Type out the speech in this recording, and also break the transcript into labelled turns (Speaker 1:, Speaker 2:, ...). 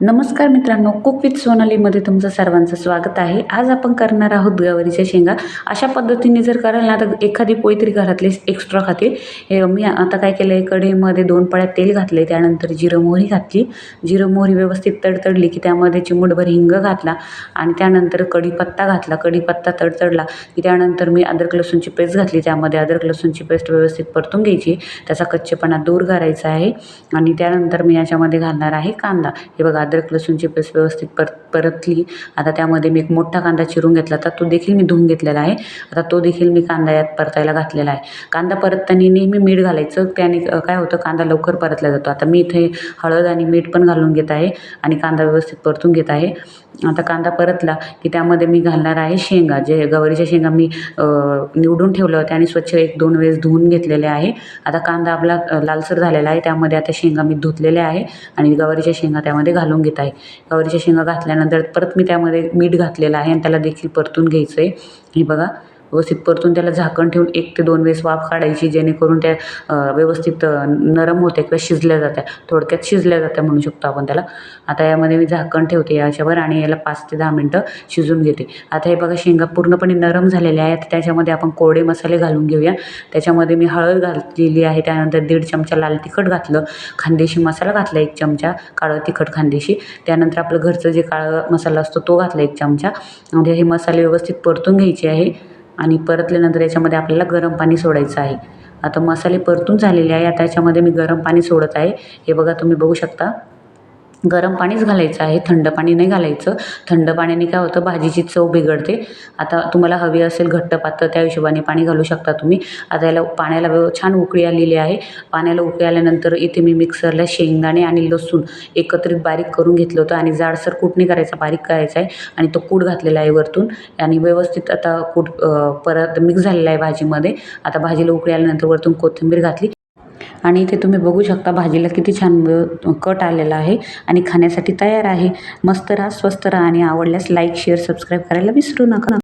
Speaker 1: नमस्कार मित्रांनो cook with सोनालीमध्ये तुमचं सर्वांचं स्वागत आहे. आज आपण करणार आहोत गवारीच्या शेंगा. अशा पद्धतीने जर कराल ना तर एखादी पोळी तरी घरातली एक्स्ट्रा खातील. हे मी आता काय केलं आहे कढईमध्ये दोन पळ्यात तेल घातले त्यानंतर जिरं मोहरी घातली. जिरं मोहरी व्यवस्थित तडतडली की त्यामध्ये चिमुटभर हिंग घातला आणि त्यानंतर कढीपत्ता घातला. कढीपत्ता तडतडला की त्यानंतर मी अद्रक लसूणची पेस्ट घातली. त्यामध्ये अद्रक लसूणची पेस्ट व्यवस्थित परतून घ्यायची. त्याचा कच्चेपणा दूर करायचा आहे आणि त्यानंतर मी याच्यामध्ये घालणार आहे कांदा. हे बघा अद्रक लसूणची पेस्ट व्यवस्थित पर परतली. आता त्यामध्ये मी एक मोठा कांदा चिरून घेतला तर तो देखील मी धुवून घेतलेला आहे. आता तो देखील मी कांदा यात परतायला घातलेला आहे. कांदा परतताना नेहमी मीठ घालायचं. त्याने काय होतं? कांदा लवकर परतला जातो. आता मी इथे हळद आणि मीठ पण घालून घेत आहे आणि कांदा व्यवस्थित परतून घेत आहे. आता कांदा परतला की त्यामध्ये मी घालणार आहे शेंगा. जे गवारीच्या शेंगा मी निवडून ठेवल्या होत्या आणि स्वच्छ एक दोन वेळेस धुवून घेतलेले आहे. आता कांदा आपला लालसर झालेला आहे. त्यामध्ये आता शेंगा मी धुतलेल्या आहे आणि गवारीच्या शेंगा त्यामध्ये घालून घेत आहे. गवारीच्या शेंगा घातल्यानंतर परत मी त्यामध्ये मीठ घातलेलं आहे आणि त्याला देखील परतून घ्यायचं आहे हे बघा. व्यवस्थित परतून त्याला झाकण ठेवून एक ते दोन वेळेस वाफ काढायची जेणेकरून त्या व्यवस्थित नरम होत्या किंवा शिजल्या जात्या. थोडक्यात शिजल्या जात्या म्हणू शकतो आपण त्याला. आता यामध्ये मी झाकण ठेवते याच्यावर आणि याला पाच ते दहा मिनटं शिजून घेते. आता हे बघा शेंगा पूर्णपणे नरम झालेल्या आहेत. त्याच्यामध्ये आपण कोरडे मसाले घालून घेऊया. त्याच्यामध्ये मी हळद घातलेली आहे. त्यानंतर दीड चमचा लाल तिखट घातलं. खानदेशी मसाला घातला एक चमचा काळं तिखट खानदेशी. त्यानंतर आपलं घरचं जे काळं मसाला असतो तो घातला एक चमचा. म्हणजे हे मसाले व्यवस्थित परतून घ्यायचे आहे. आणि परतल्यानंतर याच्यामध्ये आपल्याला गरम पाणी सोडायचं आहे. आता मसाले परतून झालेले आहे. आता याच्यामध्ये मी गरम पाणी सोडत आहे. हे बघा तुम्ही बघू शकता. गरम पाणीच घालायचं आहे थंड पाणी नाही घालायचं. थंड पाण्याने काय होतं भाजीची चव बिघडते. आता तुम्हाला हवी असेल घट्ट पातळ त्या हिशोबाने पाणी घालू शकता तुम्ही. आता याला पाण्याला व्यव छान उकळी आलेली आहे. पाण्याला उकळी आल्यानंतर इथे मी मिक्सरला शेंगदाणे आणि लसूण एकत्रित बारीक करून घेतलं होतं आणि जाडसर कूट नाही करायचा बारीक करायचा आहे आणि तो कूट घातलेला आहे वरतून. आणि व्यवस्थित आता कूट परत मिक्स झालेला आहे भाजीमध्ये. आता भाजीला उकळी आल्यानंतर वरतून कोथिंबीर घातली. आणि इथे तुम्ही बघू शकता भाजीला किती छान कट आलेला आहे आणि खाण्यासाठी तयार आहे. मस्त राहा स्वस्त राहा आणि आवडल्यास लाईक शेअर सबस्क्राईब करायला विसरू नका.